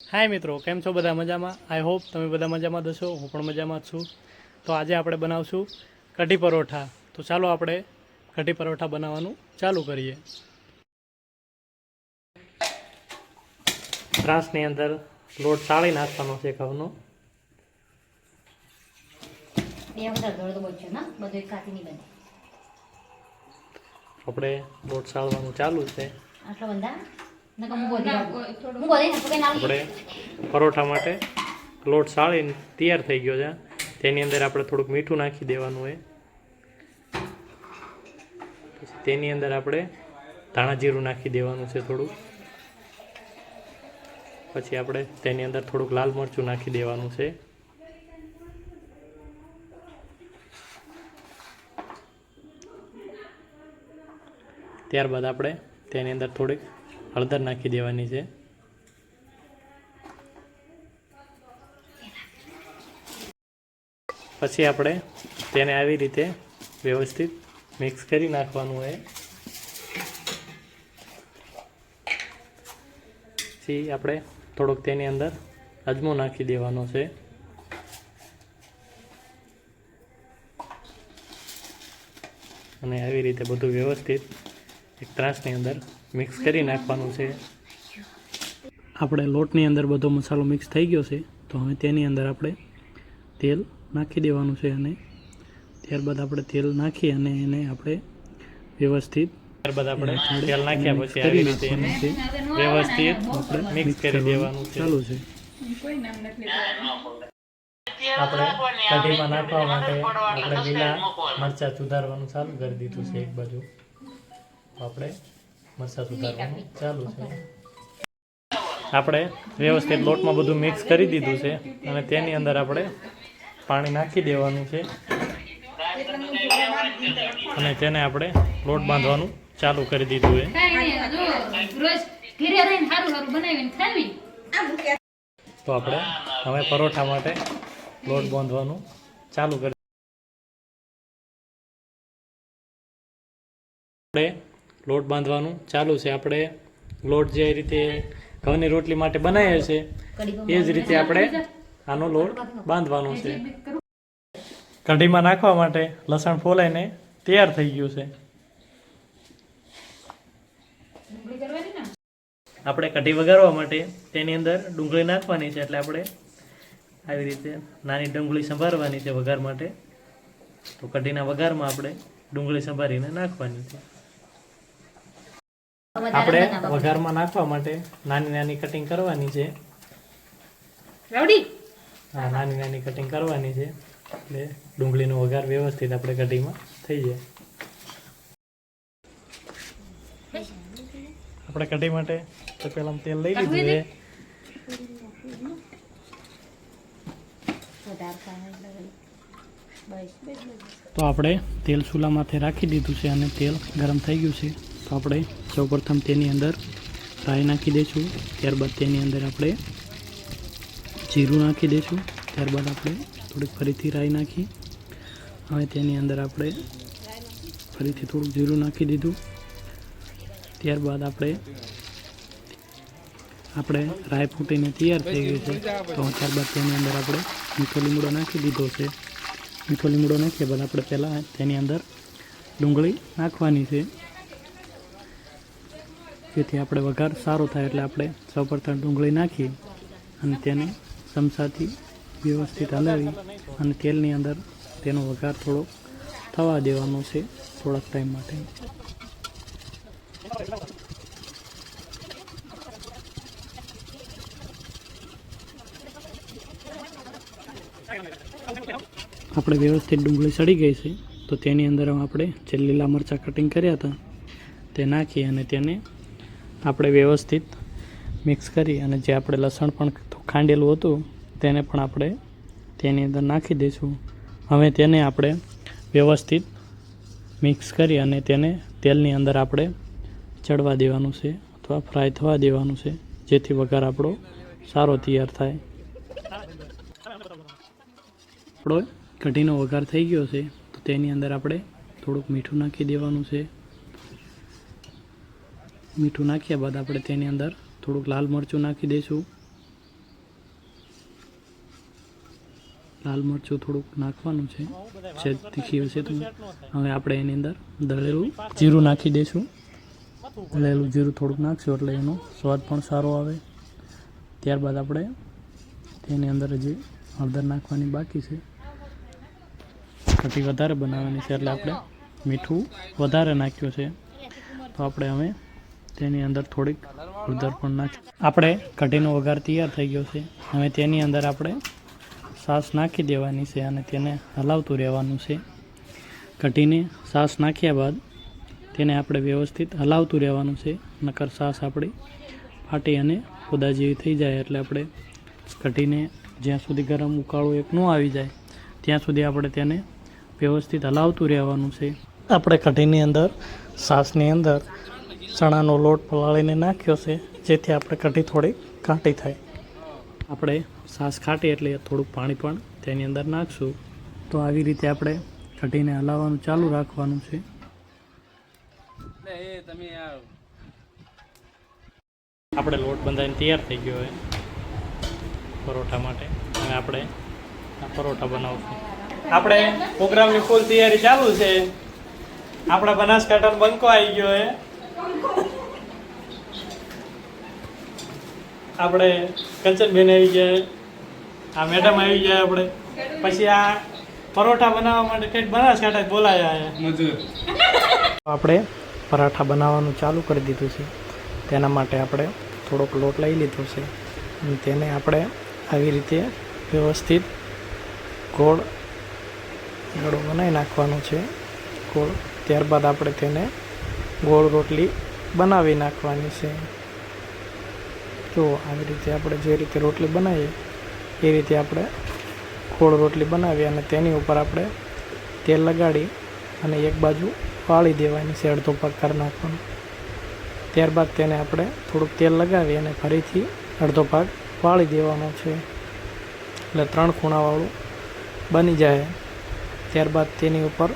હાય મિત્રો કેમ છો બધા મજામાં? આઈ હોપ તમે બધા મજામાં દશો હું પણ મજામાં છું. તો આજે આપણે બનાવશું કઢી પરોઠા. તો ચાલો આપણે કઢી પરોઠા બનાવવાનું ચાલુ કરીએ. ત્રાસની અંદર લોટ ચાળી નાખવાનો છે ઘઉંનો. આપણે લોટ ચાળવાનું ચાલુ છે. આટલા બંધા? આપણે પરોઠા માટે લોટ સાળીને તૈયાર થઈ ગયો છે. તેની અંદર આપણે થોડુંક મીઠું નાખી દેવાનું હોય. પછી તેની અંદર આપણે ધાણા જીરું નાખી દેવાનું છે થોડુંક. પછી આપણે તેની અંદર થોડુંક લાલ મરચું નાખી દેવાનું છે. ત્યારબાદ આપણે તેની અંદર થોડીક હળદર નાખી દેવાની છે. પછી આપણે તેને આવી રીતે વ્યવસ્થિત મિક્સ કરી નાખવાનું હોય. પછી આપણે થોડોક તેની અંદર અજમો નાખી દેવાનો છે. અને આવી રીતે બધું વ્યવસ્થિત એક ત્રાસની અંદર મિક્સ કરી નાખવાનું છે. આપણે લોટની અંદર બધો મસાલો મિક્સ થઈ ગયો છે તો હવે તેની અંદર આપણે તેલ નાખી દેવાનું છે અને ત્યારબાદ આપણે તેલ નાખી અને એને આપણે વ્યવસ્થિત ત્યારબાદ આપણે તેલ નાખ્યા પછી આવી રીતે એને વ્યવસ્થિત આપણે મિક્સ કરી દેવાનું છે. ચાલુ છે. આપણે કઢીમાં નાખવા માટે આપણે લીલા મરચાં સુધારવાનું ચાલુ કરી દીધું છે એક બાજુ. આપણે મરચાં સુધારવાનું ચાલુ છે. આપણે વ્યવસ્થિત લોટમાં બધું મિક્સ કરી દીધું છે અને તેની અંદર આપણે પાણી નાખી દેવાનું છે. અને તેને આપણે લોટ બાંધવાનું ચાલુ કરી દીધું છે. તો આપણે હવે પરોઠા માટે લોટ બાંધવાનું ચાલુ કરી આપણે લોટ બાંધવાનું ચાલુ છે. આપણે લોટ જે રીતે ઘઉંની રોટલી માટે બનાવીએ છીએ, એ જ રીતે આપણે આનો લોટ બાંધવાનો છે. કઢીમાં નાખવા માટે લસણ ફોલાઈને તૈયાર થઈ ગયું છે. આપણે કઢી વઘારવા માટે તેની અંદર ડુંગળી નાખવાની છે. એટલે આપણે આવી રીતે નાની ડુંગળી સંભાળવાની છે વઘાર માટે. તો કઢીના વઘારમાં આપણે ડુંગળી સંભાળીને નાખવાની છે. આપણે વઘારમાં નાખવા માટે નાની નાની કટિંગ કરવાની છે. રાવડી? હા નાની નાની કટિંગ કરવાની છે. એટલે ડુંગળીનો વઘાર વ્યવસ્થિત આપણે કઢીમાં થઈ જાય. આપણે કઢી માટે તો પહેલા તેલ લઈ લીધું છે. તો આપણે તેલ ચૂલામાંથી રાખી દીધું છે અને તેલ ગરમ થઈ ગયું છે. તો આપણે સૌપ્રથમ તેની અંદર રાઈ નાખી દઈશું ત્યારબાદ તેની અંદર આપણે જીરું નાખી દઈશું ત્યારબાદ આપણે થોડીક ફરીથી રાઈ નાખી. હવે તેની અંદર આપણે ફરીથી થોડુંક જીરું નાખી દીધું. ત્યારબાદ આપણે આપણે રાઈ ફૂટીને તૈયાર થઈ ગઈ છે. તો ત્યારબાદ તેની અંદર આપણે મીઠો લીમડો નાખી દીધો છે. મીઠો લીમડો નાખ્યા બાદ આપણે પહેલાં તેની અંદર ડુંગળી નાખવાની છે. જેથી આપણે વઘાર સારો થાય એટલે આપણે સૌપ્રથમ ડુંગળી નાખી અને તેને ચમચાથી વ્યવસ્થિત હલાવી અને તેલની અંદર તેનો વઘાર થોડો થવા દેવાનો છે થોડાક ટાઈમ માટે. આપણે વ્યવસ્થિત ડુંગળી સડી ગઈ છે, તો તેની અંદર આપણે જે લીલા મરચાં કટિંગ કર્યા હતા, તે નાખી અને તેને આપણે વ્યવસ્થિત મિક્સ કરી અને જે આપણે લસણ પણ ખાંડેલું હતું, તેને પણ આપણે તેની અંદર નાખી દઈશું. હવે તેને આપણે વ્યવસ્થિત મિક્સ કરી અને તેને તેલની અંદર આપણે ચડવા દેવાનું છે અથવા ફ્રાય થવા દેવાનું છે, જેથી વઘાર આપણો સારો તૈયાર થાય. આપણો કઢીનો વઘાર થઈ ગયો છે, તો તેની અંદર આપણે થોડુંક મીઠું નાખી દેવાનું છે. મીઠું નાખ્યા બાદ આપણે તેની અંદર થોડુંક લાલ મરચું નાખી દઈશું. લાલ મરચું થોડુંક નાખવાનું છે. જે તીખી હશે તો હવે આપણે એની અંદર દળેલું જીરું નાખી દઈશું. દળેલું જીરું થોડુંક નાખશું એટલે એનો સ્વાદ પણ સારો આવે. ત્યારબાદ આપણે તેની અંદર જે હળદર નાખવાની બાકી છે કટી વધારે બનાવવાની છે એટલે આપણે મીઠું વધારે નાખ્યું છે. તો આપણે હવે તેની અંદર થોડીક હળદર પણ નાખી આપણે કઢીનો વઘાર તૈયાર થઈ ગયો છે. હવે તેની અંદર આપણે સાસ નાખી દેવાની છે અને તેને હલાવતું રહેવાનું છે. કઢીને સાસ નાખ્યા બાદ તેને આપણે વ્યવસ્થિત હલાવતું રહેવાનું છે. નકર સાસ આપણી ફાટી અને ખુદા જેવી થઈ જાય એટલે આપણે કઢીને જ્યાં સુધી ગરમ ઉકાળો એક ન આવી જાય, ત્યાં સુધી આપણે તેને વ્યવસ્થિત હલાવતું રહેવાનું છે. આપણે કઢીની અંદર સાસની અંદર ચણાનો લોટ પલાળીને નાખ્યો છે, જેથી આપણે કઢી થોડી ઘાટી થાય. આપણે સાસ ખાટી એટલે થોડુંક પાણી પણ તેની અંદર નાખશું. તો આવી રીતે આપણે કઢીને હલાવવાનું ચાલુ રાખવાનું છે. આપણે લોટ બંધાઈને તૈયાર થઈ ગયો હોય પરોઠા માટે. હવે આપણે પરોઠા બનાવશું. આપણે પ્રોગ્રામની ફૂલ તૈયારી ચાલુ છે. આપણા બનાસકાંઠાનો બંકો આવી ગયો હે આપણે કંચનબેન આવી જાય આ મેડમ આવી જાય આપણે. પછી આ પરોઠા બનાવવા માટે કંઈક બનાસકાંઠા બોલાયા છે. આપણે પરાઠા બનાવવાનું ચાલુ કરી દીધું છે. તેના માટે આપણે થોડોક લોટ લઈ લીધો છે. અને તેને આપણે આવી રીતે વ્યવસ્થિત ગોળ ગળો બનાવી નાખવાનો છે. ગોળ ત્યારબાદ આપણે તેને ગોળ રોટલી બનાવી નાખવાની છે. તો આવી રીતે આપણે જે રીતે રોટલી બનાવીએ, એ રીતે આપણે ખોળ રોટલી બનાવી અને તેની ઉપર આપણે તેલ લગાડી અને એક બાજુ વાળી દેવાની છે અડધો પાક કરી નાખવાનો. ત્યારબાદ તેને આપણે થોડુંક તેલ લગાવી અને ફરીથી અડધો ભાગ વાળી દેવાનો છે. એટલે ત્રણ ખૂણાવાળું બની જાય. ત્યારબાદ તેની ઉપર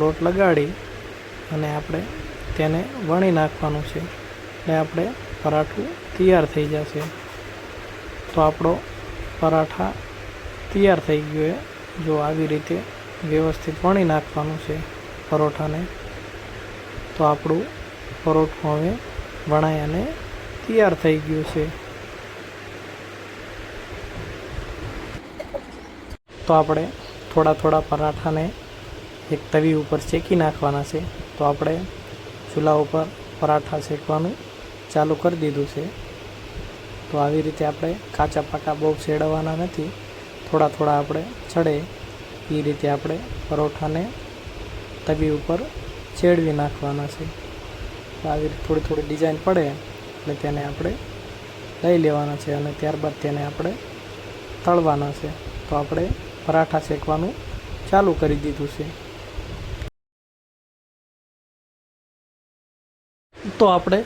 લોટ લગાડી અને આપણે તેને વણી નાખવાનું છે. એટલે આપણે પરાઠું તૈયાર થઈ જશે. તો આપણો પરાઠા તૈયાર થઈ ગયો છે. જો આવી રીતે વ્યવસ્થિત વણી નાખવાનું છે પરોઠાને, તો આપણું પરોઠું હવે વણાય અને તૈયાર થઈ ગયું છે. તો આપણે થોડા થોડા પરાઠાને એક તવી ઉપર શેકી નાખવાના છે. તો આપણે ચૂલા ઉપર પરાઠા શેકવાનું ચાલુ કરી દીધું છે. તો આવી રીતે આપણે કાચા પાકા બહુ શેડવાના નથી. થોડા થોડા આપણે ચડે એ રીતે આપણે પરોઠાને તવી ઉપર ચેડવી નાખવાના છે. આવી રીતે થોડી થોડી ડિઝાઇન પડે એટલે તેને આપણે લઈ લેવાના છે અને ત્યારબાદ તેને આપણે તળવાના છે. તો આપણે પરાઠા શેકવાનું ચાલુ કરી દીધું છે. તો આપણે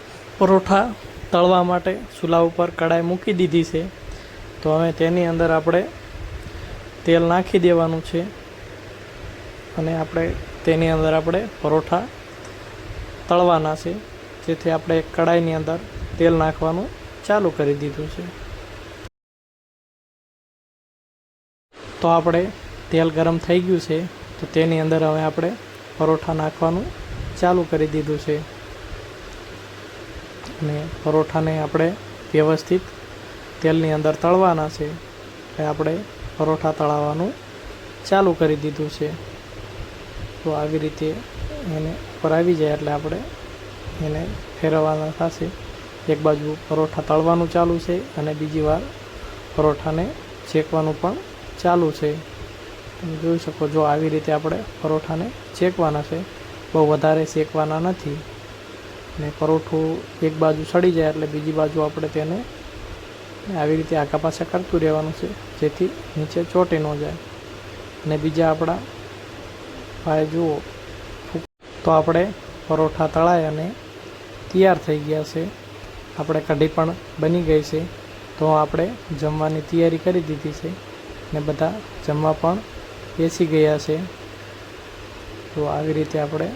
પરોઠા તળવા માટે ચૂલા ઉપર કડાઈ મૂકી દીધી છે. તો હવે તેની અંદર આપણે તેલ નાખી દેવાનું છે અને આપણે તેની અંદર આપણે પરોઠા તળવાના છે. જેથી આપણે કડાઈની અંદર તેલ નાખવાનું ચાલુ કરી દીધું છે. તો આપણે તેલ ગરમ થઈ ગયું છે. તો તેની અંદર હવે આપણે પરોઠા નાખવાનું ચાલુ કરી દીધું છે. અને પરોઠાને આપણે વ્યવસ્થિત તેલની અંદર તળવાના છે. એટલે આપણે પરોઠા તળાવવાનું ચાલુ કરી દીધું છે. તો આવી રીતે એને ઉપર આવી જાય એટલે આપણે એને ફેરવવાના થશે. એક બાજુ પરોઠા તળવાનું ચાલુ છે અને બીજી વાર પરોઠાને શેકવાનું પણ ચાલુ છે. તમે જોઈ શકો જો આવી રીતે આપણે પરોઠાને શેકવાના છે. બહુ વધારે શેકવાના નથી. ને પરોઠું એક બાજુ સડી જાય એટલે બીજી બાજુ આપણે તેને આવી રીતે આગા પાછા કરતું રહેવાનું છે, જેથી નીચે ચોંટી ન જાય. અને બીજા આપણા ભાઈ જુઓ, તો આપણે પરોઠા તળાય અને તૈયાર થઈ ગયા છે. આપણે કઢી પણ બની ગઈ છે, તો આપણે જમવાની તૈયારી કરી દીધી છે ને બધા જમવા પણ બેસી ગયા છે. તો આવી રીતે આપણે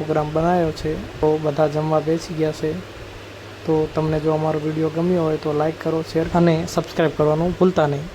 પ્રોગ્રામ બનાવ્યો છે, તો બધા જમવા બેસી ગયા છે. તો તમને જો અમારો વીડિયો ગમ્યો હોય તો લાઈક કરો શેર અને સબસ્ક્રાઈબ કરવાનું ભૂલતા નહીં.